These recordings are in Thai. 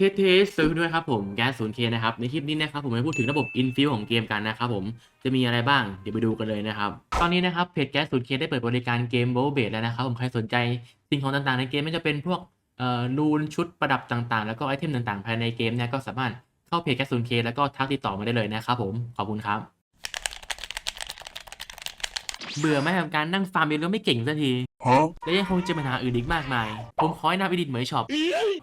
เทสเทสสวัสดีด้วยครับผมแก๊ส 0K นเคนะครับ ในคลิปนี้นะครับผมจะพูดถึงระบบอินฟิวของเกมกันนะครับผมจะมีอะไรบ้างเดี๋ยวไปดูกันเลยนะครับ ตอนนี้นะครับเพจแก๊สศูนเคได้เปิดบริการเกมโบเบดแล้วนะครับผมใครสนใจสิ่งของต่างๆในเกมไม่จะเป็นพวกเอ่อนูนชุดประดับต่างๆ แล้วก็ไอเทมต่างๆ ภายในเกมเนี่ยก็สามารถเข้าเพจแก๊สศูนเคแล้วก็ทักติดต่อมาได้เลยนะครับผมขอบคุณครับ เบื่อไหมกับการนั่งฟาร์มเองแล้วไม่เก่งสักที Huh? และยังคงเจอปัญหาอื่นอีกมากมาย ผมขอให้นำอีดิทเหมยช็อป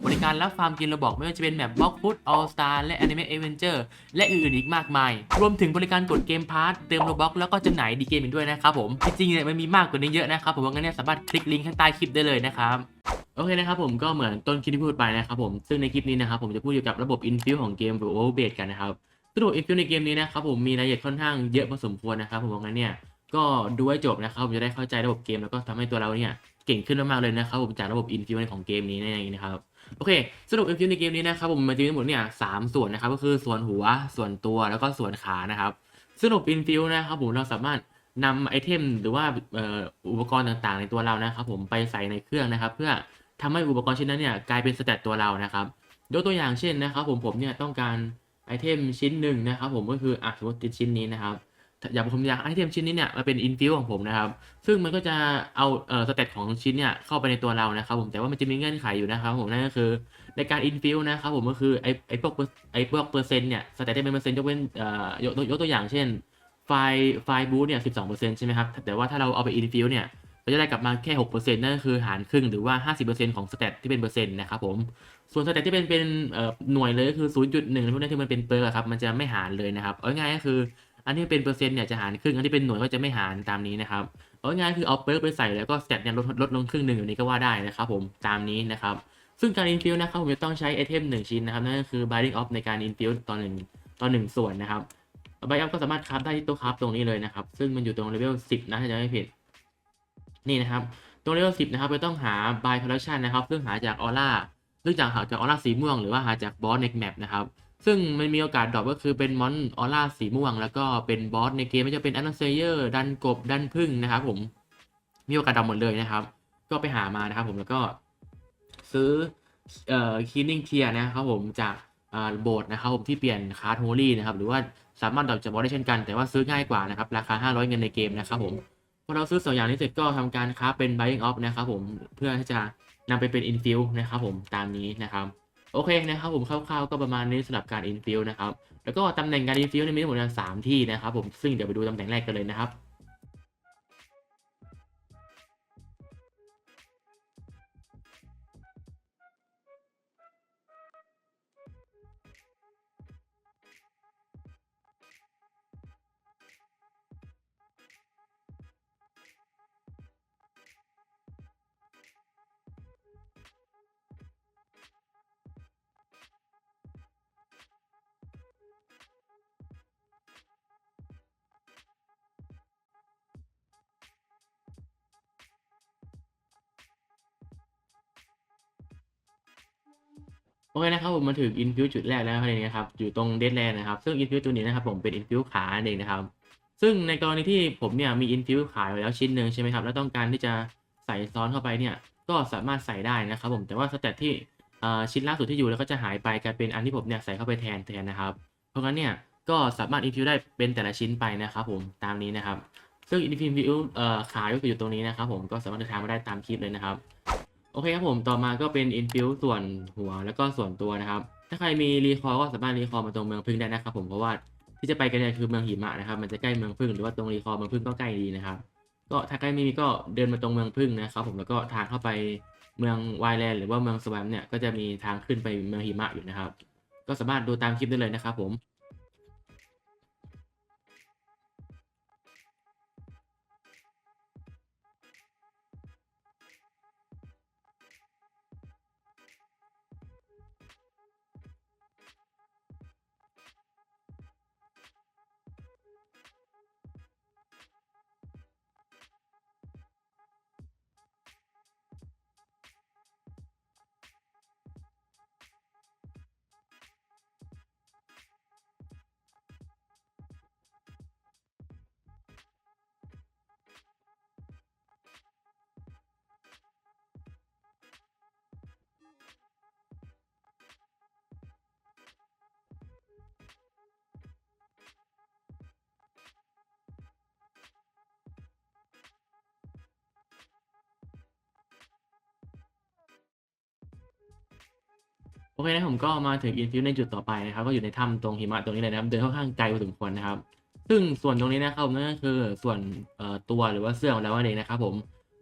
บริการรับฟาร์มกินระบอกไม่ว่าจะเป็นแบบบล็อกฟุตออลสตาร์และ Anime Adventure และอื่นๆอีกมากมาย รวมถึงบริการกดเกมพาร์ทเติมโลบ็อกแล้วก็จำหน่ายดีเกมอีกด้วยนะครับผมจริงๆเนี่ยมันมีมากกว่านี้เยอะนะครับผมว่างั้นเนี่ยสามารถคลิกลิงก์ข้างใต้คลิปได้เลยนะครับโอเคนะครับผมก็เหมือนต้นคลิปที่พูดไปนะครับผมซึ่งในคลิปนี้นะครับผมจะพูดเกี่ยวกับระบบ infill ของเกม r o b a s e กันนะครับซึ่งระบบ infill ในเกมนี้นะครับผมมีรายละเอียดค่อนข้างเยอะพอสมควรนะครับผมว่างั้นเนี่ย ก็ดูให้จบนะครับผมจะได้เข้าใจระบบเกมแล้วก็ทำให้ตัวเราเนี่ยเก่งขึ้นมากๆเลยนะครับผมจากระบบ Infuse ของเกมนี้นั่นเองนะครับโอเคสรุป Infuse ในเกมนี้นะครับผมมันจะมีทั้งหมดเนี่ยสามส่วนนะครับก็คือส่วนหัวส่วนตัวแล้วก็ส่วนขานะครับสรุป Infuse นะครับผมเราสามารถนำไอเทมหรือว่าอุปกรณ์ต่างๆ ในตัวเรานะครับผมไปใส่ในเครื่องนะครับ เพื่อทำให้อุปกรณ์ชิ้นนั้นเนี่ยกลายเป็นสเตตตัวเรานะครับยกตัวอย่างเช่นนะครับ ผมผมเนี่ยต้องการไอเทมชิ้นหนึ่งนะครับ ผมก็คืออะสมมติชิ้นนี้นะครับ อยากผมอยากไอเทมชิ้นนี้เนี่ยมาเป็น Infuse ของผมนะครับ ซึ่งมันก็จะเอาเอ่อสเตตของชิ้นเนี่ยเข้าไปในตัวเรานะครับผมแต่ว่ามันจะมีเงื่อนไขอยู่นะครับผมนั่นก็คือในการอินฟิวนะครับผมก็คือไอไอพวกไอพวกเปอร์เซ็นต์เนี่ยสเตตที่เป็นเปอร์เซ็นต์ยกเว้นเอ่อยกยกตัวอย่างเช่น ไฟล์ไฟล์บูทเนี่ยสิบสองเปอร์เซ็นต์ใช่ไหมครับแต่ว่าถ้าเราเอาไปอินฟิวเนี่ยเราจะได้กลับมาแค่หกเปอร์เซ็นต์นั่นก็คือหารครึ่งหรือว่าห้าสิบเปอร์เซ็นต์ของสเตตที่เป็นเปอร์เซ็นต์นะครับผมส่วนสเตตที่เป็นเป็นเอ่อหน่วยเลยก็คือศูนย์จุดหนึ่งพวกนี้ที่มันเป็นเปอร์ครับมันจะไม่หารเลยนะครับเอาง่ายก็คือ อันที่เป็นเปอร์เซ็นต์เนี่ยจะหารครึ่ง อันที่เป็นหน่วยก็จะไม่หารตามนี้นะครับเอาง่ายๆคือเอาเปิร์กไปใส่แล้วก็สเตตเนี่ยลดลดลงครึ่งหนึ่งอยู่นี้ก็ว่าได้นะครับผมตามนี้นะครับซึ่งการ infill นะครับผมจะต้องใช้ไอเทมหนึ่งชิ้นนะครับนั่นก็คือ binding off ในการ infill ตอนหนึ่งตอนหนึ่งส่วนนะครับ binding off ก็สามารถคราฟได้ที่ตัวคราฟตรงนี้เลยนะครับ ซึ่งมันอยู่ตรงเลเวล10 นะถ้าจะไม่ผิด นี่นะครับ ตรงเลเวล10 นะครับจะต้องหา by production นะครับ ซึ่งหาจากออร่าซึ่งจากหาจากออร่าสีม่วง หรือว่าหาจากบอสในแมปนะครับ ซึ่งมันมีโอกาสดรอปก็คือเป็นมอนออร่าสีม่วง แล้วก็เป็นบอสในเกมไม่ว่าจะเป็นอันเซเยอร์ดันกบดันพึ่งนะครับผม มีโอกาสดรอปหมดเลยนะครับ ก็ไปหามานะครับผมแล้วก็ซื้อเอ่อคีนิ่งเทียนะครับผมจากอ่าโบสนะครับผมที่เปลี่ยนคาร์ดโฮลี่นะครับหรือว่าสามารถดรอปจากบอสได้เช่นกัน แต่ว่าซื้อง่ายกว่านะครับราคา 500 เงินในเกมนะครับผมพอเราซื้อสองอย่างนี้เสร็จก็ทำการค้าเป็น buying off นะครับผมเพื่อที่จะนำไปเป็น infill นะครับผมตามนี้นะครับ โอเคนะครับผมคร่าวๆก็ประมาณนี้สำหรับการอินฟิลนะครับแล้วก็ตำแหน่งการอินฟิลมีทั้งหมดสามที่นะครับผมซึ่งเดี๋ยวไปดูตำแหน่งแรกกันเลยนะครับ โอเคนะครับผมมาถึง infill จุดแรกแล้วเลยนะครับอยู่ตรง deadland นะครับ ซึ่ง infill ตัวนี้นะครับผมเป็น infill ขาอันเองนะครับ ซึ่งในกรณีที่ผมเนี่ยมี infill ขายไว้แล้วชิ้นหนึ่งใช่ไหมครับแล้วต้องการที่จะใส่ซ้อนเข้าไปเนี่ยก็สามารถใส่ได้นะครับผมแต่ว่าสเตตที่เอ่ชิ้นล่าสุดที่อยู่แล้วก็จะหายไปกลายเป็นอันที่ผมเนี่ยใส่เข้าไปแทนแทนนะครับ เพราะงั้นเนี่ยก็สามารถ infill ได้เป็นแต่ละชิ้นไปนะครับผมตามนี้นะครับซึ่ง infill ขาก็คืออยู่ตรงนี้นะครับผมก็สามารถเดินทางมาได้ตามคลิปเลยนะครับ โอเคครับผมต่อมาก็เป็น infill ส่วนหัวแล้วก็ส่วนตัวนะครับ ถ้าใครมีรีคอร์ก็สามารถรีคอร์มาตรงเมืองพึ่งได้นะครับผมเพราะว่าที่จะไปกันเนี่ยคือเมืองหิมะนะครับ มันจะใกล้เมืองพึ่งหรือว่าตรงรีคอร์เมืองพึ่งก็ใกล้ดีนะครับ ก็ถ้าใครไม่มีก็เดินมาตรงเมืองพึ่งนะครับ ผมแล้วก็ทางเข้าไปเมืองไวแลนด์หรือว่าเมืองสวมเนี่ยก็จะมีทางขึ้นไปเมืองหิมะอยู่นะครับ ก็สามารถดูตามคลิปได้เลยนะครับผม โอเคนะผมก็มาถึงอินฟิวในจุดต่อไปนะครับ ก็อยู่ในถ้ำตรงหิมะตรงนี้เลยนะครับ เดินค่อนข้างไกลพอสมควรนะครับ ซึ่งส่วนตรงนี้นะครับนั่นก็คือส่วนตัวหรือว่าเสื้อของเราเองนะครับผม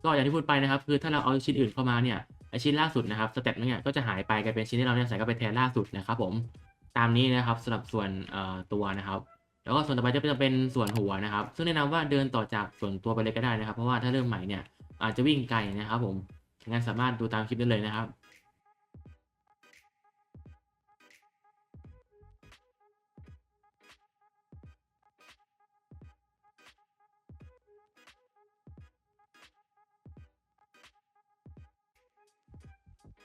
ก็อย่างที่พูดไปนะครับ คือถ้าเราเอาชิ้นอื่นเข้ามาเนี่ยชิ้นล่าสุดนะครับสเตตเนี่ยก็จะหายไปกลายเป็นชิ้นที่เราเนี่ยใส่เข้าไปแทนล่าสุดนะครับ ผมตามนี้นะครับสำหรับส่วนตัวนะครับ แล้วก็ส่วนต่อไปจะเป็นส่วนหัวนะครับ ซึ่งแนะนำว่าเดินต่อจากส่วนตัวไปเลยก็ได้นะครับ เพราะว่าถ้าเริ่มใหม่เนี่ยอาจจะวิ่งไกลนะครับ ผมงั้นสามารถดูตามคลิปได้เลยนะครับ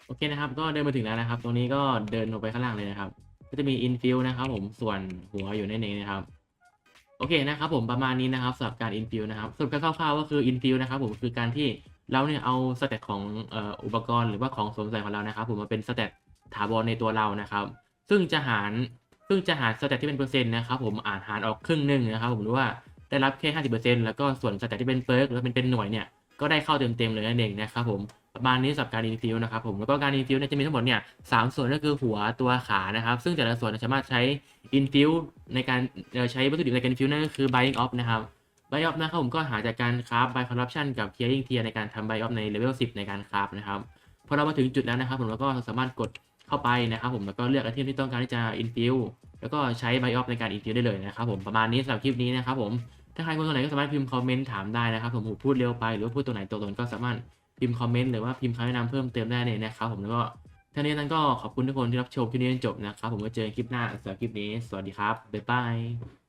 โอเคนะครับ ก็เดินมาถึงแล้วนะครับ ตรงนี้ก็เดินลงไปข้างล่างเลยนะครับ ก็จะมีอินฟิลนะครับ ผมส่วนหัวอยู่ในนี้นะครับ โอเคนะครับผมประมาณนี้นะครับสำหรับการอินฟิลนะครับสรุปคร่าวๆก็คืออินฟิลนะครับผมคือการที่เราเนี่ยเอาสเตตของอุปกรณ์หรือว่าของสวมใส่ของเรานะครับ ผมมาเป็นสเตตถาวรในตัวเรานะครับ ซึ่งจะหารซึ่งจะหารสเตตที่เป็นเปอร์เซ็นต์นะครับผมอ่านหารออกครึ่งหนึ่งนะครับ ผมหรือว่าได้รับแค่ห้าสิบเปอร์เซ็นต์แล้วก็ส่วนสเตตที่เป็นเปิร์กหรือเป็นเป็นหน่วยเนี่ยก็ได้เข้าเต็มๆเลยนั่นเองนะครับผม ประมาณนี้สำหรับการอินฟิวนะครับผมแล้วก็การอินฟิวเนี่ยจะมีทั้งหมดเนี่ยสามส่วนก็คือหัวตัวขานะครับ ซึ่งแต่ละส่วนสามารถใช้อินฟิวในการใช้วัตถุดิบในการอินฟิวนั่นก็คือ buying off นะครับ buy off นะครับผมก็หาจากการคราฟ by corruption กับ clearing tier ในการทำ buy off ในเลเวล10 ในการคราฟนะครับพอเรามาถึงจุดแล้วนะครับผมเราก็สามารถกดเข้าไปนะครับผมแล้วก็เลือกไอเทมที่ต้องการที่จะอินฟิวแล้วก็ใช้ buy off ในการอินฟิวได้เลยนะครับผมประมาณนี้สำหรับคลิปนี้นะครับผมถ้าใครคนตรงไหนก็สามารถพิมพ์คอมเมนต์ถามได้นะครับผมพูดเร็วไปหรือว่าพูดตรงไหนตัวตนก็สามารถ พิมพ์คอมเมนต์หรือว่าพิมพ์คำแนะนำเพิ่มเติมได้เลยนะครับผมแล้วก็ท่านี้นั้นก็ขอบคุณทุกคนที่รับชมคลิปนี้จนจบนะครับ ผมไว้เจอกันคลิปหน้าสำหรับคลิปนี้ สวัสดีครับ บ๊ายบาย